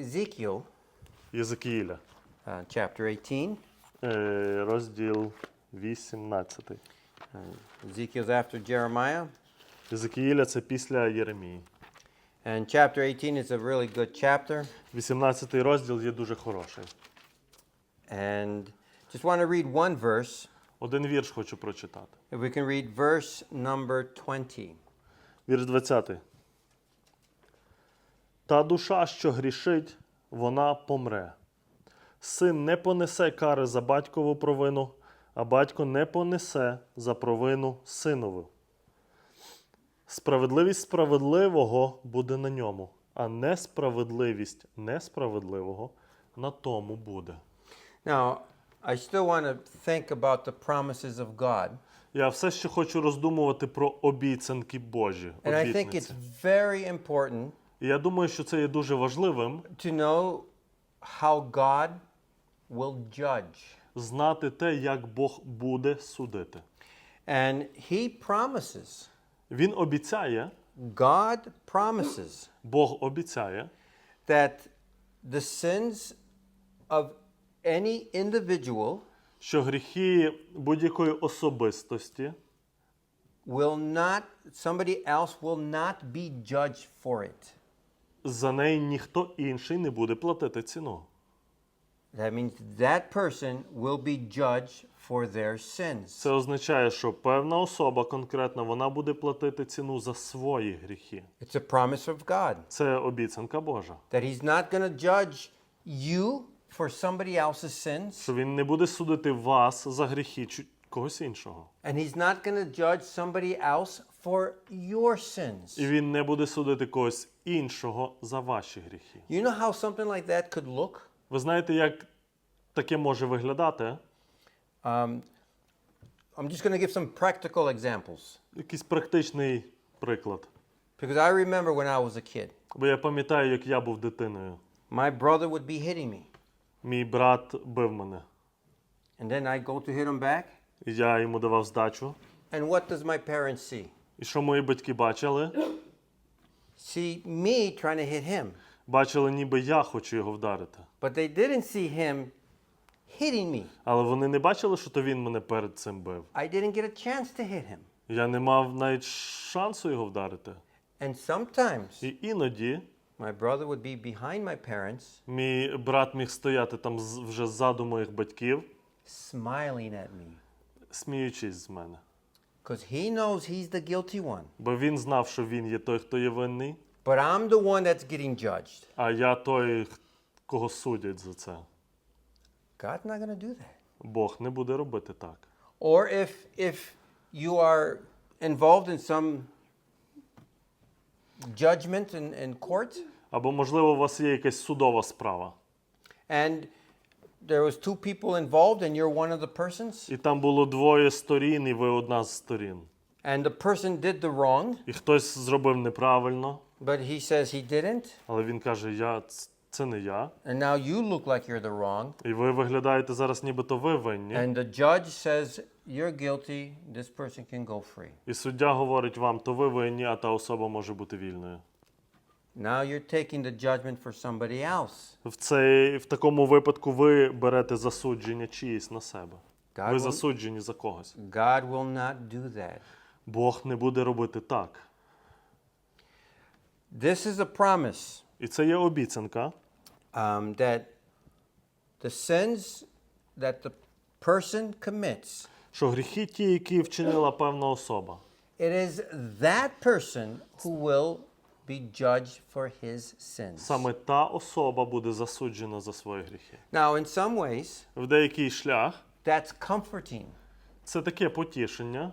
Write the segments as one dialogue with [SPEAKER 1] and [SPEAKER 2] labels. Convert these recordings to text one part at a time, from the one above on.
[SPEAKER 1] Ezekiel
[SPEAKER 2] Єзекіїля,
[SPEAKER 1] uh, chapter 18.
[SPEAKER 2] е, розділ 18.
[SPEAKER 1] Uh, Ezekiel's after Jeremiah.
[SPEAKER 2] Єзекіїля це після Єремії.
[SPEAKER 1] And chapter 18 is a really good chapter.
[SPEAKER 2] 18 розділ є дуже хороший.
[SPEAKER 1] And just want to read one verse.
[SPEAKER 2] Один вірш хочу прочитати.
[SPEAKER 1] If we can read verse number 20.
[SPEAKER 2] Вірш 20. Та душа, що грішить, вона помре. Син не понесе кари за батькову провину, а батько не понесе за провину синову. Справедливість справедливого буде на ньому, а несправедливість несправедливого на тому буде.
[SPEAKER 1] Now, I still want to think about the promises of God.
[SPEAKER 2] Я все ще хочу роздумувати про обіцянки Божі.
[SPEAKER 1] And I think it's very important
[SPEAKER 2] І я думаю, що це є дуже важливим
[SPEAKER 1] to know how God will judge.
[SPEAKER 2] знати те, як Бог буде судити.
[SPEAKER 1] And He promises,
[SPEAKER 2] Він обіцяє,
[SPEAKER 1] God promises
[SPEAKER 2] Бог обіцяє,
[SPEAKER 1] that the sins of any individual
[SPEAKER 2] що гріхи будь-якої особистості
[SPEAKER 1] will not, somebody else will not be judged for it.
[SPEAKER 2] За неї ніхто інший не буде платити ціну.
[SPEAKER 1] That means that person will be judged for their sins.
[SPEAKER 2] Це означає, що певна особа конкретно вона буде платити ціну за свої гріхи.
[SPEAKER 1] It's a promise of God
[SPEAKER 2] Це обіцянка Божа.
[SPEAKER 1] that He's not going to judge you for somebody else's sins,
[SPEAKER 2] Що він не буде судити вас за гріхи чу- когось іншого.
[SPEAKER 1] and He's not going to judge somebody else for your sins.
[SPEAKER 2] І він не буде судити когось іншого за ваші гріхи.
[SPEAKER 1] You know how something like that could look?
[SPEAKER 2] Ви знаєте, як таке може виглядати?
[SPEAKER 1] Um, I'm just going to give some practical examples
[SPEAKER 2] Якийсь практичний приклад.
[SPEAKER 1] because I remember when I was a kid,
[SPEAKER 2] Бо я пам'ятаю, як я був дитиною.
[SPEAKER 1] my brother would be hitting me,
[SPEAKER 2] Мій брат бив мене.
[SPEAKER 1] and then I go to hit him back,
[SPEAKER 2] І я йому давав здачу.
[SPEAKER 1] and what does my parents see?
[SPEAKER 2] І що мої батьки бачили?
[SPEAKER 1] See me trying to hit him,
[SPEAKER 2] Бачили, ніби я хочу його вдарити.
[SPEAKER 1] but they didn't see him hitting me.
[SPEAKER 2] Але вони не бачили, що то він мене перед цим бив.
[SPEAKER 1] I didn't get a chance to hit him.
[SPEAKER 2] Я не мав навіть шансу його вдарити.
[SPEAKER 1] And sometimes
[SPEAKER 2] І іноді
[SPEAKER 1] my brother would be behind my parents,
[SPEAKER 2] мій брат міг стояти там з- вже ззаду моїх батьків,
[SPEAKER 1] smiling at me
[SPEAKER 2] сміючись з мене.
[SPEAKER 1] because he knows he's the guilty one.
[SPEAKER 2] Бо він знав, що він є той, хто є винний,
[SPEAKER 1] But I'm the one that's getting judged.
[SPEAKER 2] а я той, кого судять за це.
[SPEAKER 1] God's not going to do that.
[SPEAKER 2] Бог не буде робити так.
[SPEAKER 1] Or if if you are involved in some judgment in, in court
[SPEAKER 2] Або, можливо, у вас є якась судова справа,
[SPEAKER 1] and there was two people involved and you're one of the persons
[SPEAKER 2] і там було двоє сторін, і ви одна з сторін.
[SPEAKER 1] and the person did the wrong
[SPEAKER 2] І хтось зробив неправильно,
[SPEAKER 1] but he says he didn't
[SPEAKER 2] але він каже: Я ц- це не я.
[SPEAKER 1] and now you look like you're the wrong
[SPEAKER 2] І ви виглядаєте зараз, нібито ви винні.
[SPEAKER 1] and the judge says you're guilty this person can go free
[SPEAKER 2] І суддя говорить вам, то ви винні, а та особа може бути вільною.
[SPEAKER 1] Now you're taking the judgment for somebody else
[SPEAKER 2] В цей в такому випадку ви берете засудження чиїсь на себе.
[SPEAKER 1] God
[SPEAKER 2] Ви
[SPEAKER 1] will,
[SPEAKER 2] засуджені за когось.
[SPEAKER 1] God will not do that
[SPEAKER 2] Бог не буде робити так.
[SPEAKER 1] this is a promise
[SPEAKER 2] І це є обіцянка,
[SPEAKER 1] um, that the sins that the person commits,
[SPEAKER 2] що гріхи ті, які вчинила певна особа,
[SPEAKER 1] it is that person who will be judged for his sins.
[SPEAKER 2] саме та особа буде засуджена за свої гріхи.
[SPEAKER 1] Now, in some ways,
[SPEAKER 2] В деякий шлях
[SPEAKER 1] that's comforting
[SPEAKER 2] це таке потішення,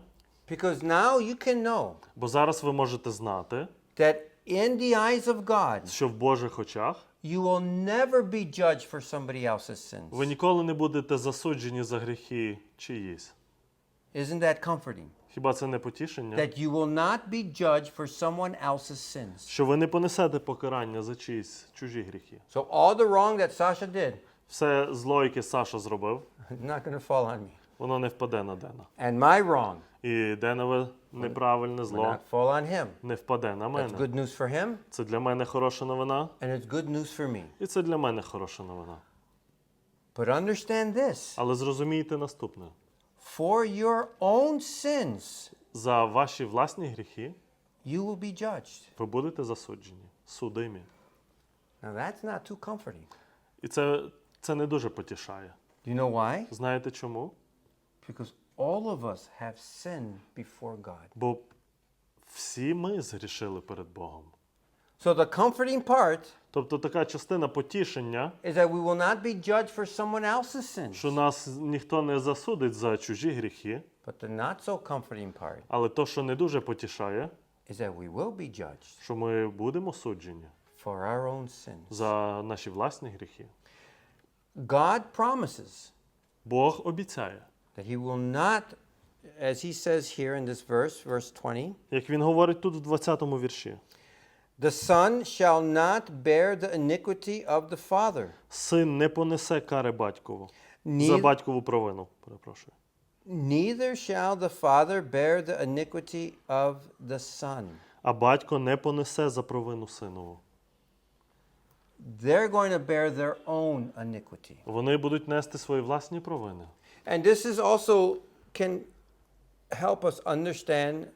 [SPEAKER 1] because now you can know
[SPEAKER 2] бо зараз ви можете знати,
[SPEAKER 1] that in the eyes of God,
[SPEAKER 2] що в Божих очах
[SPEAKER 1] you will never be judged for somebody else's sins.
[SPEAKER 2] ви ніколи не будете засуджені за гріхи чиїсь.
[SPEAKER 1] Isn't that comforting?
[SPEAKER 2] Хіба це не потішення?
[SPEAKER 1] That you will not be judged for someone else's sins.
[SPEAKER 2] Що ви не понесете покарання за чиїсь чужі гріхи.
[SPEAKER 1] So all the wrong that Sasha did
[SPEAKER 2] Все зло, яке Саша зробив,
[SPEAKER 1] is not going to fall on me.
[SPEAKER 2] воно не впаде на Дена.
[SPEAKER 1] And my wrong
[SPEAKER 2] І денове неправильне
[SPEAKER 1] will
[SPEAKER 2] зло
[SPEAKER 1] not fall on him.
[SPEAKER 2] не впаде на
[SPEAKER 1] That's
[SPEAKER 2] мене.
[SPEAKER 1] good news for him,
[SPEAKER 2] Це для мене хороша новина,
[SPEAKER 1] and it's good news for me.
[SPEAKER 2] і це для мене хороша новина.
[SPEAKER 1] But understand this
[SPEAKER 2] Але зрозумійте наступне:
[SPEAKER 1] for your own sins,
[SPEAKER 2] за ваші власні гріхи
[SPEAKER 1] you will be judged.
[SPEAKER 2] ви будете засуджені, судимі.
[SPEAKER 1] Now, that's not too comforting.
[SPEAKER 2] І це, це не дуже потішає.
[SPEAKER 1] Do you know why?
[SPEAKER 2] Знаєте чому?
[SPEAKER 1] Because all of us have sinned before God.
[SPEAKER 2] Бо всі ми згрішили перед Богом.
[SPEAKER 1] So the comforting part
[SPEAKER 2] Тобто така частина потішення,
[SPEAKER 1] is that we will not be judged for someone else's sins.
[SPEAKER 2] що нас ніхто не засудить за чужі гріхи,
[SPEAKER 1] But the not so comforting part
[SPEAKER 2] але то, що не дуже потішає,
[SPEAKER 1] is that we will be judged
[SPEAKER 2] що ми будемо суджені
[SPEAKER 1] for our own sins.
[SPEAKER 2] за наші власні гріхи.
[SPEAKER 1] God promises
[SPEAKER 2] Бог обіцяє,
[SPEAKER 1] that He will not, as He says here in this verse, verse 20,
[SPEAKER 2] як він говорить тут в 20-му вірші.
[SPEAKER 1] the Son shall not bear the iniquity of the Father,
[SPEAKER 2] Син не понесе кари батькову за
[SPEAKER 1] neither,
[SPEAKER 2] батькову провину. Перепрошую.
[SPEAKER 1] neither shall the Father bear the iniquity of the Son.
[SPEAKER 2] А батько не понесе за провину синову.
[SPEAKER 1] They're going to bear their own iniquity.
[SPEAKER 2] Вони будуть нести свої власні провини.
[SPEAKER 1] And this is also can help us understand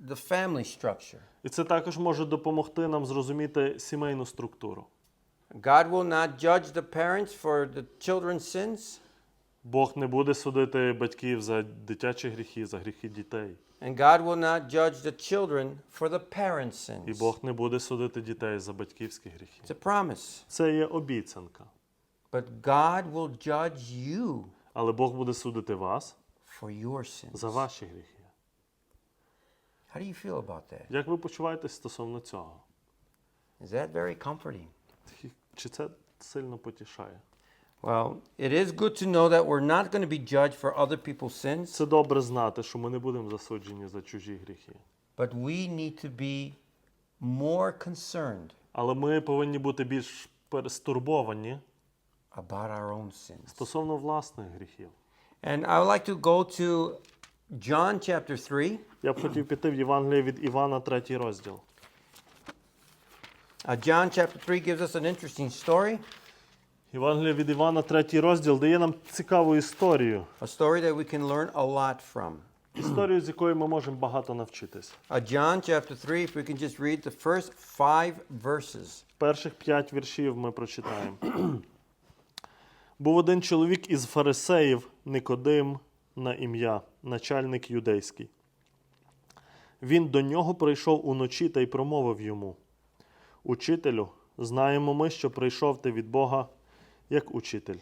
[SPEAKER 1] the family structure.
[SPEAKER 2] І це також може допомогти нам зрозуміти сімейну структуру.
[SPEAKER 1] God will not judge the parents for the children's sins,
[SPEAKER 2] Бог не буде судити батьків за дитячі гріхи, за гріхи дітей.
[SPEAKER 1] and God will not judge the children for the parents'
[SPEAKER 2] І
[SPEAKER 1] sins.
[SPEAKER 2] Бог не буде судити дітей за батьківські гріхи.
[SPEAKER 1] It's a promise.
[SPEAKER 2] Це є обіцянка.
[SPEAKER 1] But God will judge you
[SPEAKER 2] Але Бог буде судити вас
[SPEAKER 1] for your sins.
[SPEAKER 2] за ваші гріхи.
[SPEAKER 1] How do you feel about that?
[SPEAKER 2] Як ви почуваєтесь стосовно цього?
[SPEAKER 1] Is that very comforting?
[SPEAKER 2] Чи це сильно потішає?
[SPEAKER 1] Well, it is good to know that we're not going to be judged for other people's sins,
[SPEAKER 2] Це добре знати, що ми не будемо засуджені за чужі гріхи.
[SPEAKER 1] but we need to be more concerned
[SPEAKER 2] Але ми повинні бути більш перестурбовані
[SPEAKER 1] about our own sins.
[SPEAKER 2] стосовно власних гріхів.
[SPEAKER 1] And I would like to go to John chapter 3.
[SPEAKER 2] Я б хотів піти в Євангеліє від Івана, третій розділ.
[SPEAKER 1] Uh, John chapter 3 gives us an interesting story,
[SPEAKER 2] Євангеліє від Івана, третій розділ, дає нам цікаву історію.
[SPEAKER 1] a story that we can learn a lot from.
[SPEAKER 2] Історію, з якої ми можемо багато навчитись.
[SPEAKER 1] Uh, John chapter 3, if we can just read the first five verses.
[SPEAKER 2] Перших п'ять віршів ми прочитаємо. Був один чоловік із фарисеїв, Никодим на ім'я, начальник юдейський. Він до нього прийшов уночі та й промовив йому: Учителю, знаємо ми, що прийшов ти від Бога як учитель.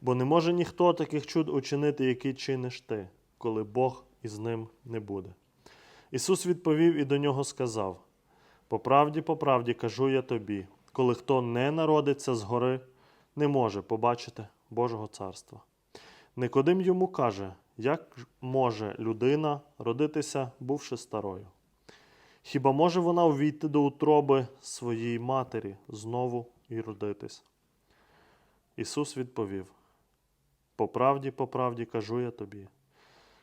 [SPEAKER 2] Бо не може ніхто таких чуд учинити, які чиниш ти, коли Бог із ним не буде. Ісус відповів і до нього сказав: по правді, по правді кажу я тобі, коли хто не народиться згори, не може побачити Божого царства. Никодим йому каже, як може людина родитися, бувши старою? Хіба може вона увійти до утроби своїй матері знову і родитись? Ісус відповів: По правді, по правді кажу я тобі,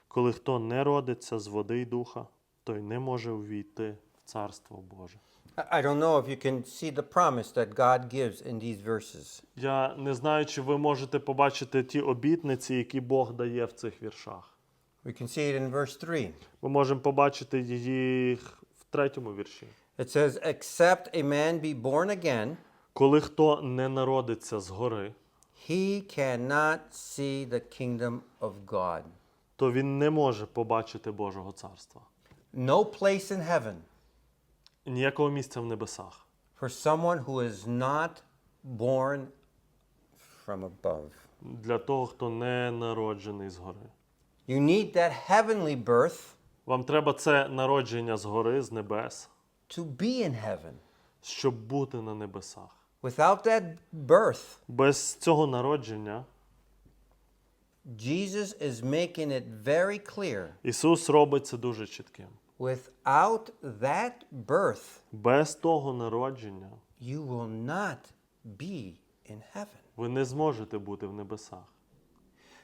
[SPEAKER 2] коли хто не родиться з води й духа, той не може увійти Царство Боже.
[SPEAKER 1] I don't know if you can see the promise that God gives in these verses.
[SPEAKER 2] Я не знаю, чи ви можете побачити ті обітниці, які Бог дає в цих віршах.
[SPEAKER 1] We can see it in verse 3.
[SPEAKER 2] Ми можемо побачити їх в третьому вірші.
[SPEAKER 1] It says, Except a man be born again,
[SPEAKER 2] Коли хто не народиться згори,
[SPEAKER 1] he cannot see the kingdom of God.
[SPEAKER 2] то він не може побачити Божого царства.
[SPEAKER 1] No place in heaven
[SPEAKER 2] Ніякого місця в небесах
[SPEAKER 1] for someone who is not born from above.
[SPEAKER 2] для того, хто не народжений згори.
[SPEAKER 1] You need that heavenly birth
[SPEAKER 2] Вам треба це народження згори, з небес,
[SPEAKER 1] to be in heaven.
[SPEAKER 2] щоб бути на небесах.
[SPEAKER 1] Without that birth,
[SPEAKER 2] Без цього народження
[SPEAKER 1] Jesus is making it very clear.
[SPEAKER 2] Ісус робить це дуже чітким.
[SPEAKER 1] Without that birth,
[SPEAKER 2] Без того народження
[SPEAKER 1] you will not be in heaven.
[SPEAKER 2] ви не зможете бути в небесах.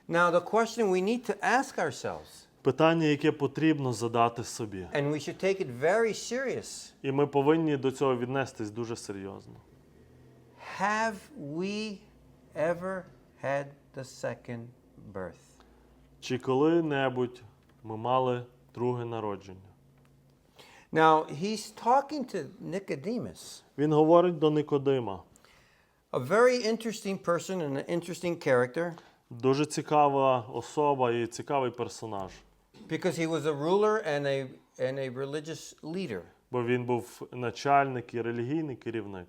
[SPEAKER 1] Now, the question we need to ask ourselves
[SPEAKER 2] Питання, яке потрібно задати собі.
[SPEAKER 1] And we should take it very serious.
[SPEAKER 2] І ми повинні до цього віднестись дуже серйозно.
[SPEAKER 1] Have we ever had the second birth?
[SPEAKER 2] Чи коли-небудь ми мали друге народження?
[SPEAKER 1] Now, he's talking to Nicodemus,
[SPEAKER 2] Він говорить до Никодима.
[SPEAKER 1] a very interesting person and an interesting character
[SPEAKER 2] Дуже цікава особа і цікавий персонаж.
[SPEAKER 1] because he was a ruler and a, and a religious leader.
[SPEAKER 2] Бо він був начальник і релігійний керівник.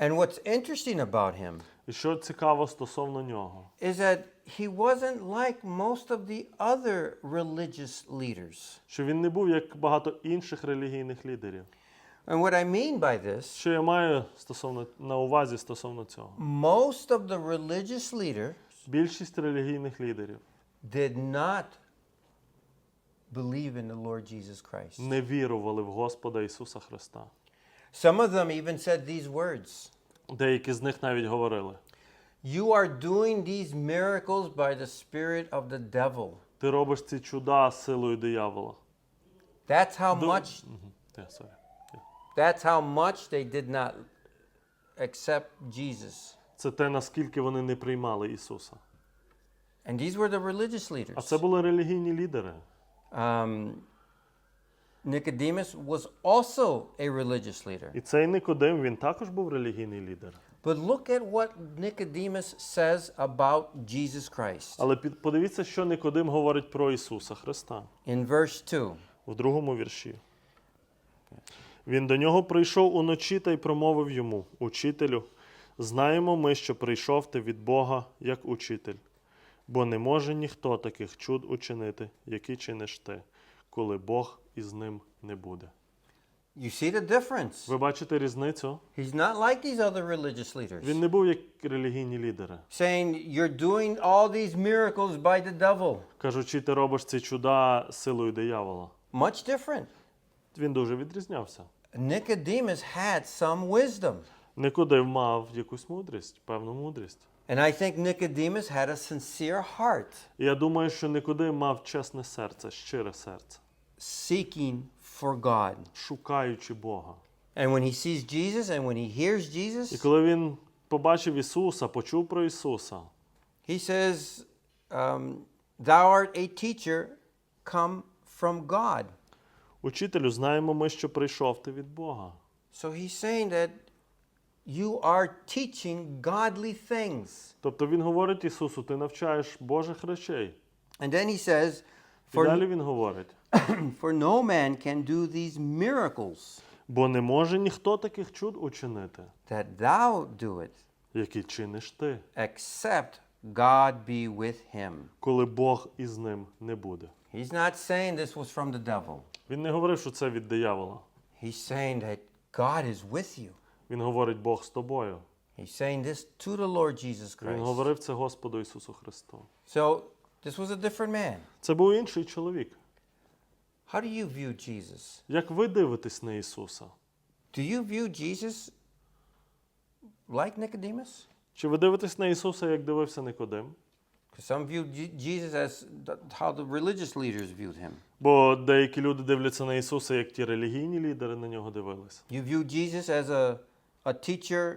[SPEAKER 1] And what's interesting about him
[SPEAKER 2] І що цікаво стосовно нього,
[SPEAKER 1] is that he wasn't like most of the other religious leaders.
[SPEAKER 2] що він не був як багато інших релігійних лідерів.
[SPEAKER 1] And what I mean by this,
[SPEAKER 2] Що я маю стосовно на увазі стосовно цього?
[SPEAKER 1] most of the religious leaders
[SPEAKER 2] Більшість релігійних лідерів
[SPEAKER 1] did not believe in the Lord Jesus Christ.
[SPEAKER 2] не вірували в Господа Ісуса Христа.
[SPEAKER 1] Some of them even said these words
[SPEAKER 2] Деякі з них навіть говорили:
[SPEAKER 1] You are doing these miracles by the spirit of the devil.
[SPEAKER 2] ти робиш ці чуда силою диявола.
[SPEAKER 1] That's how
[SPEAKER 2] Ду-
[SPEAKER 1] much
[SPEAKER 2] Мгм. Те, sorry.
[SPEAKER 1] that's how much they did not accept Jesus.
[SPEAKER 2] Це те, наскільки вони не приймали Ісуса.
[SPEAKER 1] And these were the religious
[SPEAKER 2] А
[SPEAKER 1] leaders.
[SPEAKER 2] це були релігійні лідери.
[SPEAKER 1] Um, Nicodemus was also a religious leader.
[SPEAKER 2] І цей Никодим, він також був релігійний лідер.
[SPEAKER 1] But look at what Nicodemus says about Jesus Christ.
[SPEAKER 2] Але під, подивіться, що Никодим говорить про Ісуса Христа
[SPEAKER 1] In verse 2.
[SPEAKER 2] в другому вірші. Він до нього прийшов уночі та й промовив йому: Учителю, знаємо ми, що прийшов ти від Бога як учитель, бо не може ніхто таких чуд учинити, які чиниш ти, коли Бог із ним не буде.
[SPEAKER 1] You see the difference.
[SPEAKER 2] Ви бачите різницю?
[SPEAKER 1] He's not like these other religious leaders.
[SPEAKER 2] Він не був як релігійні лідери.
[SPEAKER 1] saying you're doing all these miracles by the devil.
[SPEAKER 2] Кажучи, ти робиш ці чуда силою диявола.
[SPEAKER 1] Much different.
[SPEAKER 2] Він дуже відрізнявся.
[SPEAKER 1] Nicodemus had some wisdom.
[SPEAKER 2] Никодим мав якусь мудрість, певну мудрість.
[SPEAKER 1] And I think Nicodemus had a sincere heart,
[SPEAKER 2] І я думаю, що Никодим мав чесне серце, щире серце,
[SPEAKER 1] seeking for God.
[SPEAKER 2] шукаючи Бога.
[SPEAKER 1] And when he sees Jesus and when he hears
[SPEAKER 2] І
[SPEAKER 1] Jesus,
[SPEAKER 2] коли він побачив Ісуса, почув про Ісуса,
[SPEAKER 1] he says, um, Thou art a teacher come from God.
[SPEAKER 2] учителю, знаємо ми, що прийшов ти від Бога.
[SPEAKER 1] So he's saying that you are teaching godly things.
[SPEAKER 2] Тобто він говорить Ісусу, ти навчаєш Божих речей.
[SPEAKER 1] And then he says,
[SPEAKER 2] І далі
[SPEAKER 1] For,
[SPEAKER 2] він говорить:
[SPEAKER 1] for no man can do these miracles
[SPEAKER 2] бо не може ніхто таких чуд учинити,
[SPEAKER 1] that thou doest,
[SPEAKER 2] які чиниш ти,
[SPEAKER 1] except God be with him.
[SPEAKER 2] коли Бог із ним не буде.
[SPEAKER 1] He's not saying this was from the devil.
[SPEAKER 2] Він не говорив, що це від диявола.
[SPEAKER 1] He's saying that God is with you.
[SPEAKER 2] Він говорить Бог з тобою.
[SPEAKER 1] He's saying this to the Lord Jesus
[SPEAKER 2] Він
[SPEAKER 1] Christ.
[SPEAKER 2] говорив це Господу Ісусу Христу.
[SPEAKER 1] So this was a different man.
[SPEAKER 2] Це був інший чоловік.
[SPEAKER 1] How do you view Jesus?
[SPEAKER 2] Як ви дивитесь на Ісуса?
[SPEAKER 1] Do you view Jesus like Nicodemus?
[SPEAKER 2] Чи ви дивитесь на Ісуса, як дивився Никодим?
[SPEAKER 1] Some view Jesus as how the religious leaders viewed him.
[SPEAKER 2] Бо деякі люди дивляться на Ісуса, як ті релігійні лідери на нього дивились.
[SPEAKER 1] You view Jesus as a, a teacher,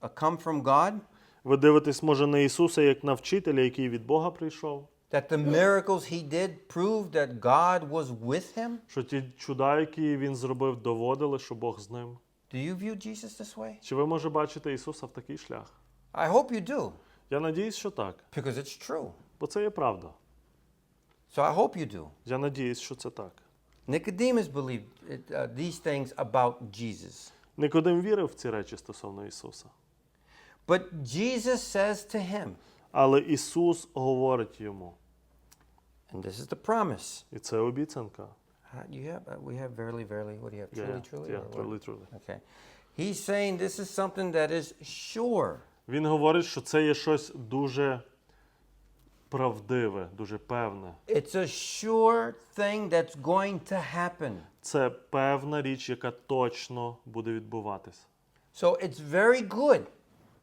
[SPEAKER 1] a come from God,
[SPEAKER 2] Ви дивитесь, може, на Ісуса як на вчителя, який від Бога прийшов,
[SPEAKER 1] that the miracles he did proved that God was with him.
[SPEAKER 2] що ті чуда, які він зробив, доводили, що Бог з ним.
[SPEAKER 1] Do you view Jesus this way?
[SPEAKER 2] Чи ви може бачите Ісуса в такий шлях?
[SPEAKER 1] I hope you do,
[SPEAKER 2] Я надіюсь, що так,
[SPEAKER 1] because it's true.
[SPEAKER 2] бо це є правда.
[SPEAKER 1] So I hope you do.
[SPEAKER 2] Я надіюсь, що це так.
[SPEAKER 1] Nicodemus believed it, uh, these things about Jesus.
[SPEAKER 2] Никодим вірив в ці речі стосовно Ісуса.
[SPEAKER 1] But Jesus says to him,
[SPEAKER 2] Але Ісус говорить йому,
[SPEAKER 1] and this is the promise.
[SPEAKER 2] і це обіцянка.
[SPEAKER 1] Uh, you have, uh, we have verily, verily. What do you have?
[SPEAKER 2] Yeah,
[SPEAKER 1] Truly,
[SPEAKER 2] yeah,
[SPEAKER 1] truly.
[SPEAKER 2] yeah,
[SPEAKER 1] or what?
[SPEAKER 2] truly, truly.
[SPEAKER 1] Okay. He's saying this is something that is sure.
[SPEAKER 2] Він говорить, що це є щось дуже правдиве, дуже певне.
[SPEAKER 1] It's a sure thing that's going to happen.
[SPEAKER 2] Це певна річ, яка точно буде відбуватися.
[SPEAKER 1] So it's very good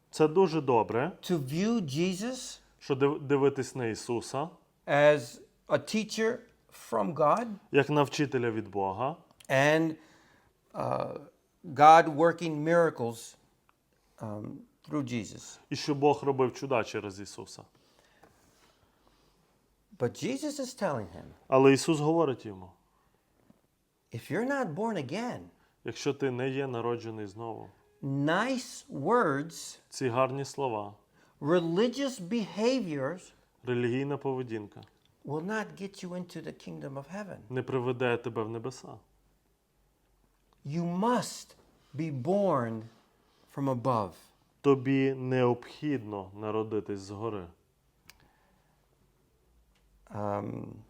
[SPEAKER 2] Це дуже добре,
[SPEAKER 1] to view Jesus
[SPEAKER 2] що див- дивитись на Ісуса
[SPEAKER 1] as a teacher from God
[SPEAKER 2] як на вчителя від Бога,
[SPEAKER 1] and uh, God working miracles um, through Jesus.
[SPEAKER 2] і що Бог робив чуда через Ісуса.
[SPEAKER 1] But Jesus is telling him,
[SPEAKER 2] Але Ісус говорить йому:
[SPEAKER 1] if you're not born again,
[SPEAKER 2] якщо ти не є народжений знову,
[SPEAKER 1] nice words,
[SPEAKER 2] ці гарні слова,
[SPEAKER 1] religious behaviors
[SPEAKER 2] релігійна поведінка
[SPEAKER 1] will not get you into the kingdom of heaven.
[SPEAKER 2] не приведе тебе в небеса.
[SPEAKER 1] You must be born from above.
[SPEAKER 2] Тобі необхідно народитись згори.
[SPEAKER 1] Um,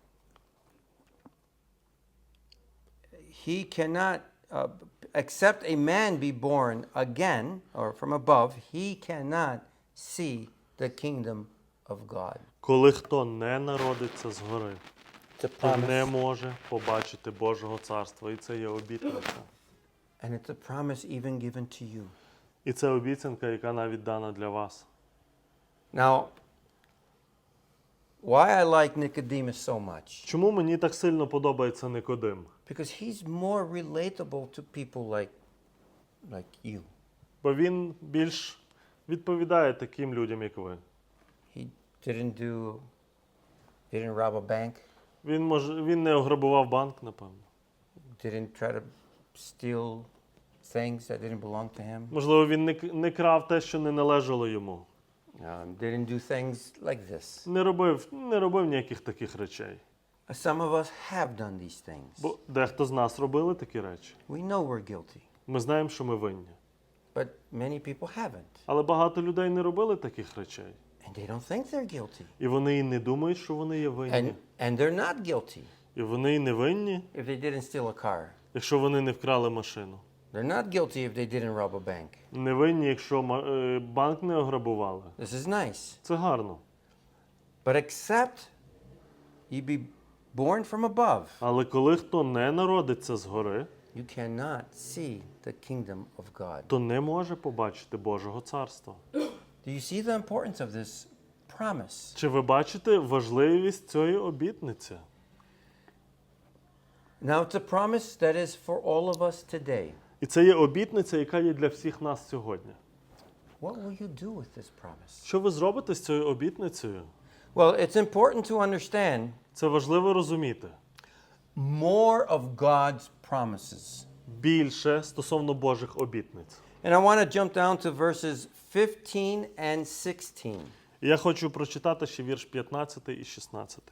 [SPEAKER 1] he cannot, uh, except a man be born again or from above, he cannot see the kingdom of God.
[SPEAKER 2] Коли хто не народиться згори,
[SPEAKER 1] It's a
[SPEAKER 2] то не
[SPEAKER 1] promise.
[SPEAKER 2] може побачити Божого царства. І це є обітниця.
[SPEAKER 1] And it's a promise even given to you.
[SPEAKER 2] І це обіцянка, яка навіть дана для вас.
[SPEAKER 1] Now, why I like Nicodemus so much?
[SPEAKER 2] Чому мені так сильно подобається Никодим?
[SPEAKER 1] Because he's more relatable to people like, like you.
[SPEAKER 2] Бо він більш відповідає таким людям, як ви.
[SPEAKER 1] He didn't do, didn't rob a bank,
[SPEAKER 2] Він може він не ограбував банк, напевно.
[SPEAKER 1] didn't try to steal things that didn't belong to him,
[SPEAKER 2] Можливо, він не, к- не крав те, що не належало йому.
[SPEAKER 1] um, didn't do things like this.
[SPEAKER 2] Не робив, не робив ніяких таких речей.
[SPEAKER 1] Some of us have done these things.
[SPEAKER 2] Бо дехто з нас робили такі речі.
[SPEAKER 1] We know we're guilty,
[SPEAKER 2] Ми знаємо, що ми винні.
[SPEAKER 1] but many people haven't.
[SPEAKER 2] Але багато людей не робили таких речей.
[SPEAKER 1] And they don't think they're guilty.
[SPEAKER 2] І вони і не думають, що вони є винні.
[SPEAKER 1] And, and they're not guilty
[SPEAKER 2] І вони і не винні,
[SPEAKER 1] if they didn't steal a car.
[SPEAKER 2] якщо вони не вкрали машину.
[SPEAKER 1] They're not guilty if they didn't rob a bank.
[SPEAKER 2] Не винні, якщо ма- е, банк не ограбували.
[SPEAKER 1] This is nice.
[SPEAKER 2] Це гарно.
[SPEAKER 1] But except ye be born from above,
[SPEAKER 2] Але коли хто не народиться згори,
[SPEAKER 1] you cannot see the kingdom of God.
[SPEAKER 2] то не може побачити Божого царства.
[SPEAKER 1] Do you see the importance of this promise?
[SPEAKER 2] Чи ви бачите важливість цієї обітниці?
[SPEAKER 1] Now, it's a promise that is for all of us today.
[SPEAKER 2] І це є обітниця, яка є для всіх нас сьогодні.
[SPEAKER 1] What will you do with this promise?
[SPEAKER 2] Що ви зробите з цією обітницею?
[SPEAKER 1] Well, it's important to understand
[SPEAKER 2] Це важливо розуміти.
[SPEAKER 1] more of God's promises.
[SPEAKER 2] Більше стосовно Божих обітниць.
[SPEAKER 1] And I want to jump down to verses 15 and 16.
[SPEAKER 2] Я хочу прочитати ще вірш 15 і 16.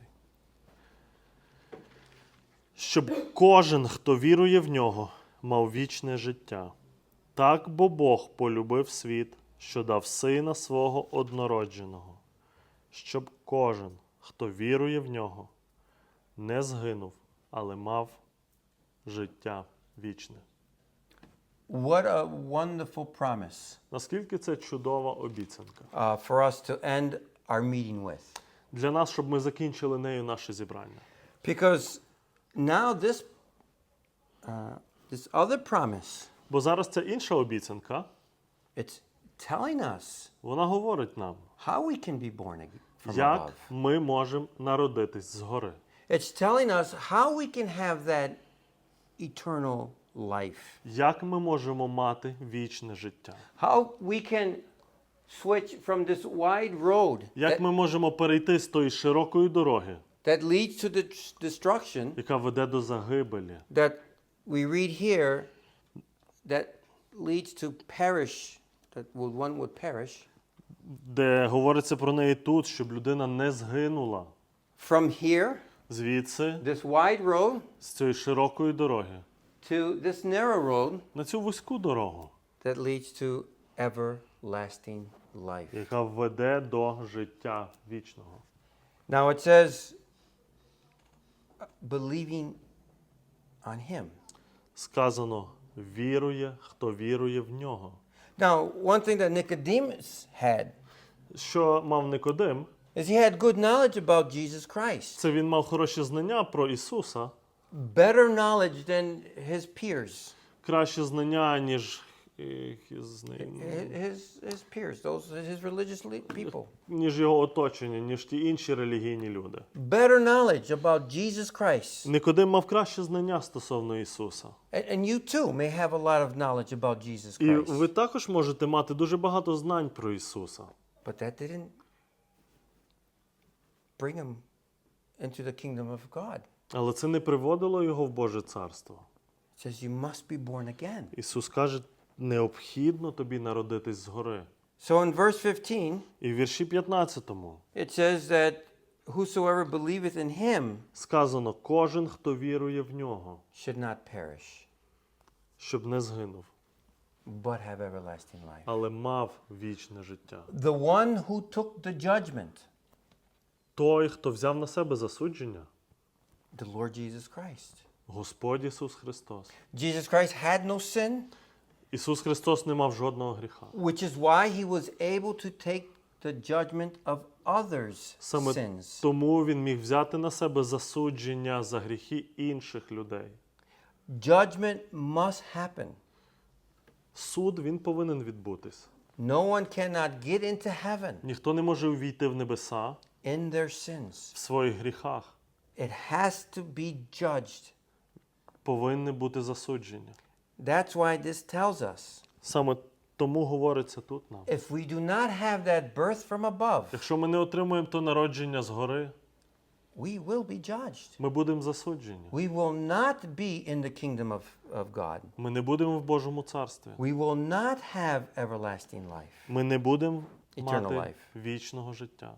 [SPEAKER 2] Щоб кожен, хто вірує в нього, мав вічне життя. Так бо Бог полюбив світ, що дав сина свого однородженого, щоб кожен, хто вірує в нього, не згинув, але мав життя вічне.
[SPEAKER 1] What a wonderful promise
[SPEAKER 2] Наскільки це чудова обіцянка
[SPEAKER 1] uh, for us to end our meeting with.
[SPEAKER 2] для нас, щоб ми закінчили нею наше зібрання.
[SPEAKER 1] Because now this, uh, this other promise,
[SPEAKER 2] Бо зараз ця інша обіцянка,
[SPEAKER 1] it's telling us
[SPEAKER 2] вона говорить нам,
[SPEAKER 1] how we can be born again from above.
[SPEAKER 2] як ми можемо народитись згори.
[SPEAKER 1] It's telling us how we can have that eternal life.
[SPEAKER 2] Як ми можемо мати вічне життя?
[SPEAKER 1] How we can switch from this wide road
[SPEAKER 2] Як
[SPEAKER 1] that,
[SPEAKER 2] ми можемо перейти з тої широкої дороги,
[SPEAKER 1] that leads to the destruction
[SPEAKER 2] яка веде до загибелі,
[SPEAKER 1] that we read here that leads to perish, that would- one would perish,
[SPEAKER 2] де говориться про неї тут, щоб людина не згинула
[SPEAKER 1] from here,
[SPEAKER 2] звідси,
[SPEAKER 1] this wide road,
[SPEAKER 2] з цієї широкої дороги,
[SPEAKER 1] to this narrow road
[SPEAKER 2] на цю вузьку дорогу,
[SPEAKER 1] that leads to everlasting life.
[SPEAKER 2] яка веде до життя вічного.
[SPEAKER 1] Now it says, uh, believing on Him.
[SPEAKER 2] Сказано: вірує, хто вірує в нього.
[SPEAKER 1] Now, one thing that Nicodemus had
[SPEAKER 2] Що мав Никодим?
[SPEAKER 1] is he had good knowledge about Jesus Christ,
[SPEAKER 2] Це він мав хороші знання про Ісуса,
[SPEAKER 1] better knowledge than his peers.
[SPEAKER 2] краще знання, ніж his
[SPEAKER 1] his, his peers, those his religious le- people.
[SPEAKER 2] ніж його оточення, ніж ті інші релігійні люди.
[SPEAKER 1] Better knowledge about Jesus Christ.
[SPEAKER 2] Никодим мав краще знання стосовно Ісуса.
[SPEAKER 1] And, and you too may have a lot of knowledge about Jesus
[SPEAKER 2] І
[SPEAKER 1] Christ.
[SPEAKER 2] ви також можете мати дуже багато знань про Ісуса.
[SPEAKER 1] But that didn't bring him into the kingdom of God.
[SPEAKER 2] Але це не приводило його в Боже царство.
[SPEAKER 1] It says you must be born again.
[SPEAKER 2] Ісус каже, необхідно тобі народитись згори.
[SPEAKER 1] So in verse 15,
[SPEAKER 2] І в вірші 15
[SPEAKER 1] it says that whosoever believeth in him
[SPEAKER 2] сказано: кожен, хто вірує в нього,
[SPEAKER 1] should not perish,
[SPEAKER 2] щоб не згинув,
[SPEAKER 1] but have everlasting life.
[SPEAKER 2] але мав вічне життя.
[SPEAKER 1] The one who took the judgment,
[SPEAKER 2] Той, хто взяв на себе засудження,
[SPEAKER 1] the Lord Jesus Christ.
[SPEAKER 2] Господь Ісус Христос.
[SPEAKER 1] Jesus Christ had no sin,
[SPEAKER 2] Ісус Христос не мав жодного гріха.
[SPEAKER 1] which is why he was able to take the judgment of others'
[SPEAKER 2] Саме
[SPEAKER 1] sins.
[SPEAKER 2] тому Він міг взяти на себе засудження за гріхи інших людей.
[SPEAKER 1] Judgment must happen.
[SPEAKER 2] Суд він повинен відбутись.
[SPEAKER 1] No one cannot get into heaven
[SPEAKER 2] Ніхто не може увійти в небеса
[SPEAKER 1] in their sins.
[SPEAKER 2] в своїх гріхах.
[SPEAKER 1] It has to be judged.
[SPEAKER 2] Повинне бути засудження.
[SPEAKER 1] That's why this tells us
[SPEAKER 2] Саме тому говориться тут нам.
[SPEAKER 1] if we do not have that birth from above,
[SPEAKER 2] Якщо ми не отримуємо то народження згори,
[SPEAKER 1] we will be judged.
[SPEAKER 2] ми будемо засуджені.
[SPEAKER 1] We will not be in the kingdom of, of God.
[SPEAKER 2] Ми не будемо в Божому царстві.
[SPEAKER 1] We will not have everlasting life,
[SPEAKER 2] Ми не будемо
[SPEAKER 1] Eternal
[SPEAKER 2] мати
[SPEAKER 1] life.
[SPEAKER 2] вічного життя,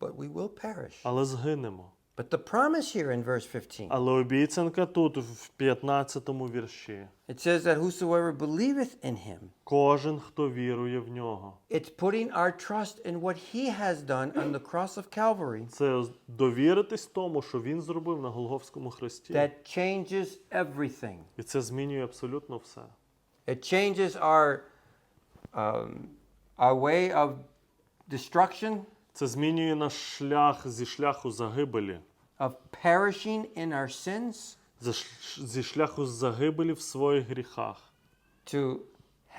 [SPEAKER 1] but we will perish.
[SPEAKER 2] але згинемо.
[SPEAKER 1] But the promise here in verse 15,
[SPEAKER 2] Але обіцянка тут, в 15 вірші.
[SPEAKER 1] it says that whosoever believeth in him,
[SPEAKER 2] Кожен, хто вірує в нього.
[SPEAKER 1] it's putting our trust in what he has done on the cross of Calvary
[SPEAKER 2] Це довіритись тому, що він зробив на Голговському хресті.
[SPEAKER 1] that changes everything.
[SPEAKER 2] І це змінює абсолютно все.
[SPEAKER 1] It changes our, um, our way of destruction,
[SPEAKER 2] Це змінює наш шлях зі шляху загибелі,
[SPEAKER 1] of perishing in our sins,
[SPEAKER 2] зі шляху загибелі в своїх гріхах,
[SPEAKER 1] to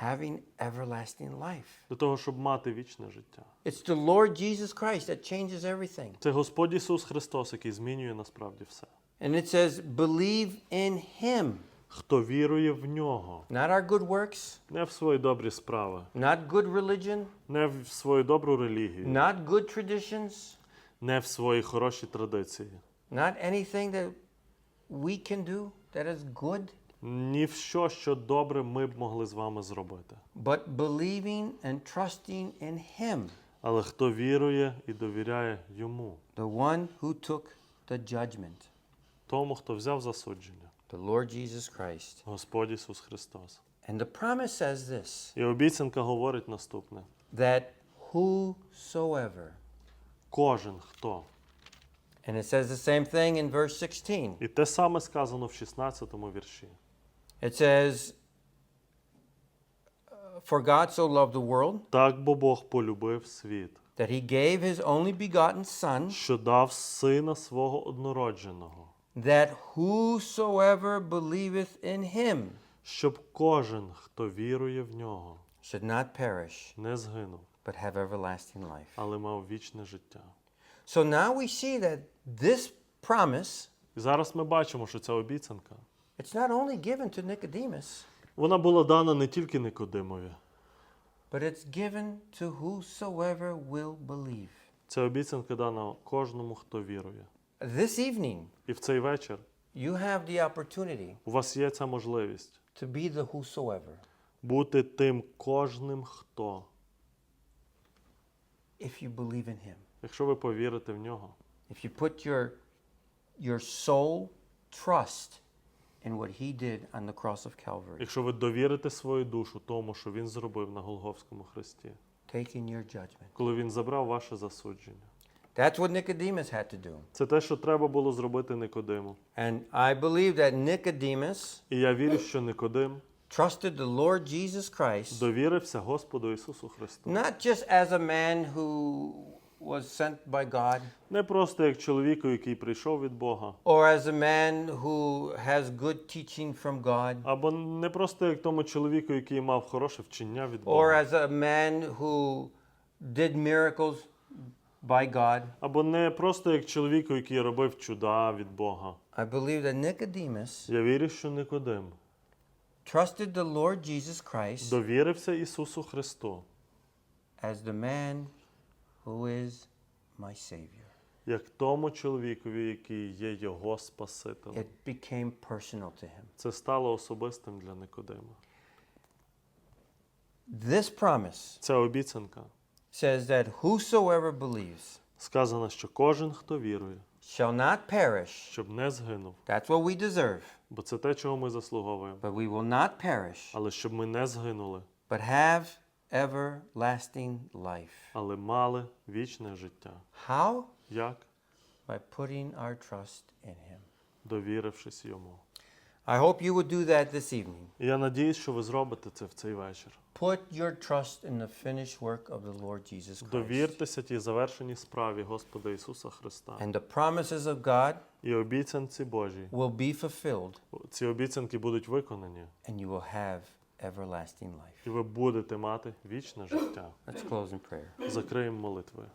[SPEAKER 1] having everlasting life.
[SPEAKER 2] до того, щоб мати вічне життя.
[SPEAKER 1] It's the Lord Jesus Christ that changes everything.
[SPEAKER 2] Це Господь Ісус Христос, який змінює насправді все.
[SPEAKER 1] And it says, believe in him,
[SPEAKER 2] Хто вірує в нього,
[SPEAKER 1] not our good works,
[SPEAKER 2] не в свої добрі справи,
[SPEAKER 1] not good religion,
[SPEAKER 2] не в свою добру релігію,
[SPEAKER 1] not good traditions,
[SPEAKER 2] не в свої хороші традиції,
[SPEAKER 1] not anything that we can do that is good,
[SPEAKER 2] ні в що, що добре ми б могли з вами зробити.
[SPEAKER 1] but believing and trusting in him,
[SPEAKER 2] Але хто вірує і довіряє йому,
[SPEAKER 1] the one who took the judgment,
[SPEAKER 2] тому, хто взяв засудження,
[SPEAKER 1] the Lord Jesus Christ.
[SPEAKER 2] Господь Ісус Христос.
[SPEAKER 1] And the promise says this
[SPEAKER 2] І обіцянка говорить наступне:
[SPEAKER 1] that whosoever,
[SPEAKER 2] кожен хто.
[SPEAKER 1] and it says the same thing in verse 16.
[SPEAKER 2] І те саме сказано в 16 вірші.
[SPEAKER 1] It says, For God so loved the world
[SPEAKER 2] Так бо Бог полюбив світ,
[SPEAKER 1] that he gave his only begotten Son,
[SPEAKER 2] що дав сина свого однородженого,
[SPEAKER 1] that whosoever believeth in him
[SPEAKER 2] щоб кожен, хто вірує в нього,
[SPEAKER 1] should not perish,
[SPEAKER 2] не згинув,
[SPEAKER 1] but have everlasting life.
[SPEAKER 2] але мав вічне життя.
[SPEAKER 1] So now we see that this promise,
[SPEAKER 2] І зараз ми бачимо, що ця обіцянка
[SPEAKER 1] it's not only given to Nicodemus,
[SPEAKER 2] вона була дана не тільки Никодимові.
[SPEAKER 1] but it's given to whosoever will believe.
[SPEAKER 2] Ця обіцянка дана кожному, хто вірує.
[SPEAKER 1] This evening,
[SPEAKER 2] І в цей вечір
[SPEAKER 1] you have the opportunity
[SPEAKER 2] у вас є ця можливість
[SPEAKER 1] to be the whosoever.
[SPEAKER 2] бути тим кожним, хто,
[SPEAKER 1] If you believe in him,
[SPEAKER 2] якщо ви повірите в нього,
[SPEAKER 1] if you put your, your soul trust in what he did on the cross of Calvary,
[SPEAKER 2] якщо ви довірите свою душу тому, що він зробив на Голговському хресті,
[SPEAKER 1] taking your judgment.
[SPEAKER 2] коли він забрав ваше засудження.
[SPEAKER 1] That's what Nicodemus had to do.
[SPEAKER 2] Це те, що треба було зробити Никодиму.
[SPEAKER 1] And I believe that Nicodemus
[SPEAKER 2] І я вірю, що Никодим
[SPEAKER 1] trusted the Lord Jesus Christ
[SPEAKER 2] довірився Господу Ісусу Христу.
[SPEAKER 1] not just as a man who was sent by God,
[SPEAKER 2] Не просто як чоловіку, який прийшов від Бога,
[SPEAKER 1] or as a man who has good teaching from God,
[SPEAKER 2] або не просто як тому чоловіку, який мав хороше вчення від
[SPEAKER 1] or
[SPEAKER 2] Бога,
[SPEAKER 1] as a man who did miracles by God.
[SPEAKER 2] або не просто як чоловіку, який робив чуда від Бога.
[SPEAKER 1] I believe that Nicodemus
[SPEAKER 2] Я вірю, що Никодим
[SPEAKER 1] trusted the Lord Jesus Christ
[SPEAKER 2] довірився Ісусу Христу
[SPEAKER 1] as the man who is my Savior.
[SPEAKER 2] як тому чоловікові, який є його Спасителем.
[SPEAKER 1] It became personal to him.
[SPEAKER 2] Це стало особистим для Никодима.
[SPEAKER 1] This promise
[SPEAKER 2] Ця обіцянка
[SPEAKER 1] says that whosoever believes
[SPEAKER 2] сказано, що кожен, хто вірує,
[SPEAKER 1] shall not perish.
[SPEAKER 2] щоб не згинув,
[SPEAKER 1] That's what we deserve.
[SPEAKER 2] бо це те, чого ми заслуговуємо,
[SPEAKER 1] But we will not perish,
[SPEAKER 2] але щоб ми не згинули,
[SPEAKER 1] but have everlasting life.
[SPEAKER 2] але мали вічне життя.
[SPEAKER 1] How?
[SPEAKER 2] Як?
[SPEAKER 1] By putting our trust in Him.
[SPEAKER 2] Довірившись йому.
[SPEAKER 1] I hope you would do that this evening.
[SPEAKER 2] І я надіюсь, що ви зробите це в цей вечір.
[SPEAKER 1] Put your trust in the finished work of the Lord Jesus Christ.
[SPEAKER 2] Довіртеся тій завершеній справі Господа Ісуса Христа.
[SPEAKER 1] And the promises of God
[SPEAKER 2] І обіцянці Божі.
[SPEAKER 1] will be fulfilled,
[SPEAKER 2] Ці обіцянки будуть виконані,
[SPEAKER 1] and you will have everlasting life.
[SPEAKER 2] і ви будете мати вічне життя.
[SPEAKER 1] Let's close in prayer.
[SPEAKER 2] Закриємо молитви.